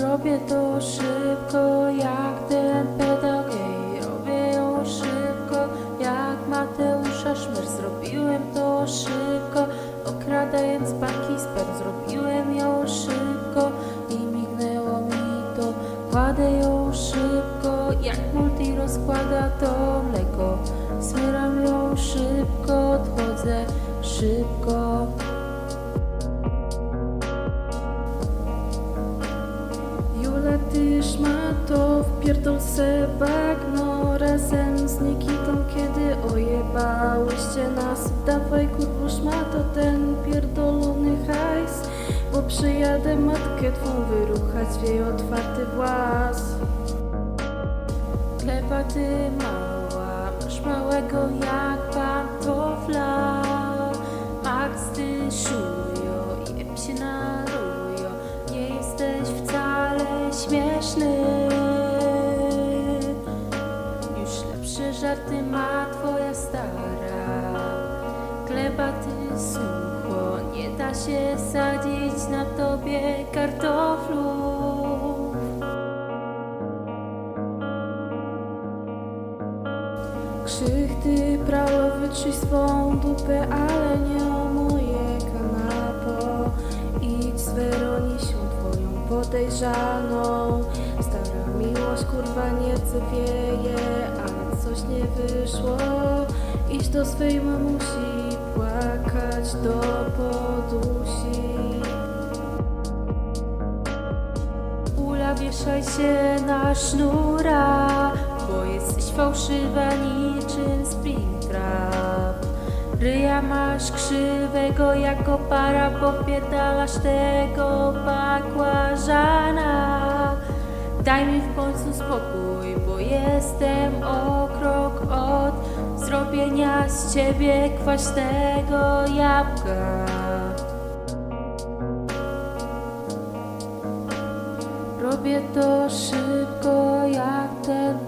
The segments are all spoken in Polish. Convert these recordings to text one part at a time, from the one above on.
Robię to szybko jak ten pedał gej Robię ją szybko. Jak Mateusza Szmer Zrobiłem to szybko. Okradając banki sperm Zrobiłem ją szybko. I mignęło mi to Kładę ją szybko. Jak multi rozkłada to mleko. Smyram ją szybko, odchodzę szybko Tyż ma to wpierdol se bagno razem z Nikitą, kiedy ojebałyście nas. Dawaj kurwusz ma to ten pierdolony hajs, bo przyjadę matkę twą wyruchać w jej otwarty włas. Klepa ty mała, masz małego jak śmieszny. Już lepsze żarty ma twoja stara. Klepa ty sucho, nie da się sadzić na tobie kartoflów. Krzywdy prawo wytrzyj swą dupę, ale nie podejrzaną. Stara miłość kurwa nie wieje, ale coś nie wyszło. Idź do swej mamusi, płakać do podusi. Ula, wieszaj się na sznura, bo jesteś fałszywa niczym Springtrap. Ryja masz krzywego jako para, popierdalasz tego bakłażana. Daj mi w końcu spokój, bo jestem o krok od zrobienia z ciebie kwaśnego jabłka. Robię to szybko jak ten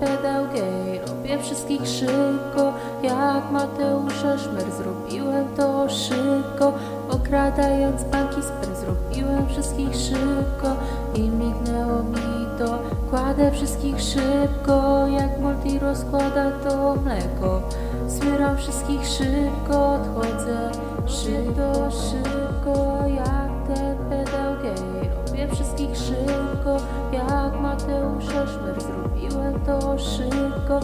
Wszystkich szybko. Jak Mateusza Szmer Zrobiłem to szybko. Okradając banki sper Zrobiłem wszystkich szybko. I mignęło mi to Kładę wszystkich szybko. Jak multi rozkłada to mleko. Smyram wszystkich szybko, odchodzę szybko, szybko. Jak ten pedał Robię wszystkich szybko, jak Mateusza Szmer Zrobiłem to szybko,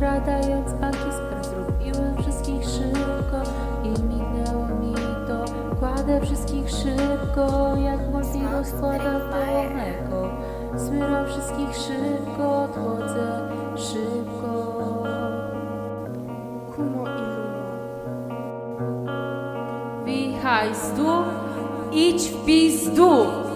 okradając banki sper Zrobiłem wszystkich szybko i mignęło mi to. Kładę wszystkich szybko, jak multi rozkłada to mleko Smyram wszystkich szybko, odchodzę szybko. Kumo i Lumo Wichaj z idź w pizdu!